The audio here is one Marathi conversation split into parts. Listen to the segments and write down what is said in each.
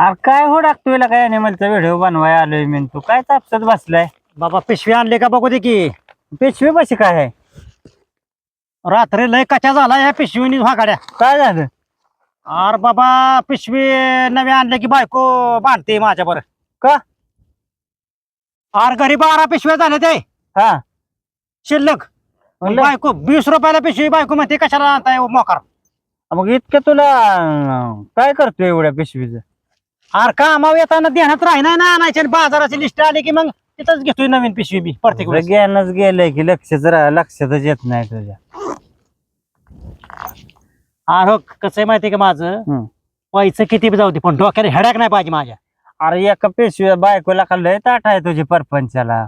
अरे काय हो टाकतोय काय अॅनिमलचा व्हिडिओ बनवाय आलोय मी तू? काय तापसत बसलाय? बाबा पिशवी आणले का बघू दे की. पिशवी बशी काय आहे? रात्री लय कचा झाला ह्या पिशवीनी गाड्या काय झालं? अरे बाबा पिशवी नवी आणले की बायको बांधते माझ्या बरं का? अरे घरी बारा पिशव्या झाल्या ते हा. शिल्लक. म्हणलं, बायको वीस रुपयाला पिशवी बायको म्हणते कशाला आणताय मोकार? मग इतकं तुला अं, काय करतोय एवढ्या पिशवीच? अरे कामावर येताना ध्यानात राहिना ना आणायची आणि बाजाराची लिस्ट आली की मग तिथंच घेतोय नवीन पिशवी बी प्रत्येक वेळेस. ज्ञानच गेलंय की लक्षच रा- लक्षातच येत नाही तुझ्या. अरे हो, कसं आहे माहितीये का माझं? हम्म. पैसे किती बी जाऊ दे पण डोक्याला हेडाक नाही पाहिजे माझ्या. अरे एका पिशवी बायकोला का लय ताट आहे तुझी परपंचाला.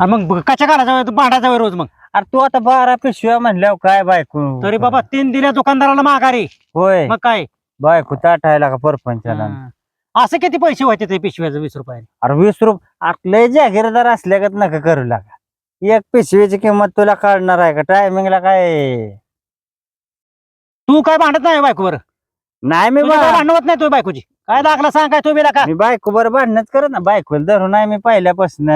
आणि मग कशा घालायचा भांडायचा रोज मग? अरे तू आता बारा पिशव्या म्हणल्यावर काय बायको? तरी बाबा तीन दिल्या दुकानदाराला माघारी. होय. मग काय? बायको ताट आहे का परपंचाला? हं. असं किती पैसे व्हायचे ते पिशव्याचं वीस रुपयाने? अरे वीस रुपये लय जागीरदार असल्यागत नका करू लागा. एक पिशवीची किंमत तुला काढणार आहे का? टायमिंगला काय? तू काय भांडत नाही बायकोवर? नाही मी तुझी काय बा- भांडण होत नाही तुझ्या बायकोची? काय दाखला सांग काय तुम्ही का मी बायको बरं भांडणच करत ना बायको धरून आहे मी पहिल्यापासून.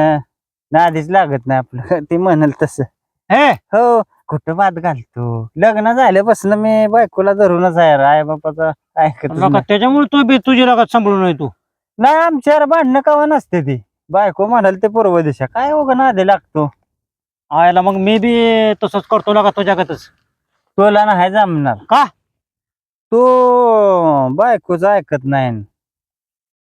नादीच लागत नाही आपलं. ती म्हणल तसं. हे? हो. कुठं वाद घालतो? लग्न झाल्यापासून मी बायकोला धरूनच आहे राय बापाचा ऐकत नका त्याच्यामुळे तू बी तुझी लगात सांभाळून नाही तू. नाही आमच्यावर भांडणं कवा नसते ती. बायको म्हणाल ते पूर्व दिशा. काय हो नादे लागतो? आयला मग मी बी तसंच करतो लगा तुझ्यागतच तुला नाही जमणार. का? तू बायकोच ऐकत नाही.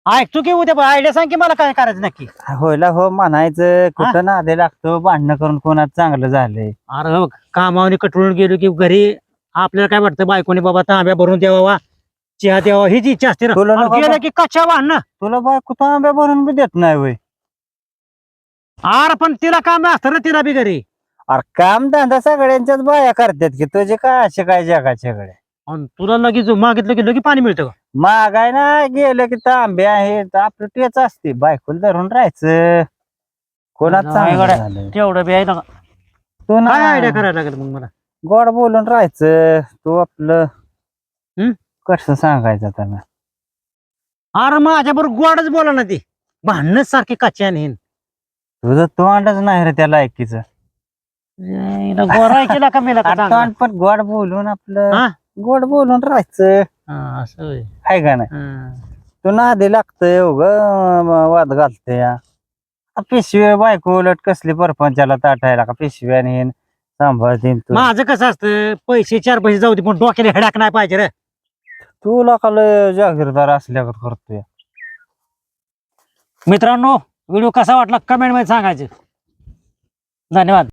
ऐकतो की उद्या आयडिया सांग की मला काय करायचं नक्की. होयला हो म्हणायचं कुठं नादे लागतो भांडणं करून कोणाच चांगलं झालंय. अरे हो कामावनी कटळून गेलो की घरी आपल्याला काय वाटतं बायकोने बाबा तांब्या भरून द्यावा चहा द्यावा हीच इच्छा असते ना. तुला आणि नको गेलं बा- की कच्च्या भांडणं तुला बायको तांब्या भरून बी देत नाही वय. अरे पण तिला काम असतं ना तिला बी घरी. अरे काम धंदा सगळ्यांच्याच बाया करतात की तुझे काय असे काय जगाच्या कडे आणि तुला लगेच मागितलं की लगेच पाणी मिळतं का मागाय ना गेलं की तांबे आहेत आपलं तेच असते बायकोला धरून राहायचं कोणाच नाही चांगलं गड्या. झालंय. तेवढं बी आहे ना तू काय ना आयडिया करायला लागेल मग मला गोड बोलून राहायचं तू आपलं हम्म? कसं सांगायचं त्यांना अरे माझ्या बरोबर गोडच बोला ना ती भांडणच सारखी कच्ची आणि. तुझं तोंडच नाही रे त्या लायकीचं हिला गोरा केला का मेला का अरे चांगला? तोंड पण गोड बोलून आपलं हा? गोड बोलून राहायचं. हा, असं होय. आहे का नाही? हा. तू नादी लागतंय उग वाद घालते या पिशवी बायको उलट कसली परपंचाला ताटायला का पिशवी आणि हिन सांभाळतीन तू. माझं कसं असतं पैसे चार पैसे जाऊ दे पण डोक्याला हेडाक नाही पाहिजे रे. तुला का लय जागीरदार असल्यागत करतोय. मित्रांनो व्हिडिओ कसा वाटला कमेंटमध्ये सांगायचं. धन्यवाद.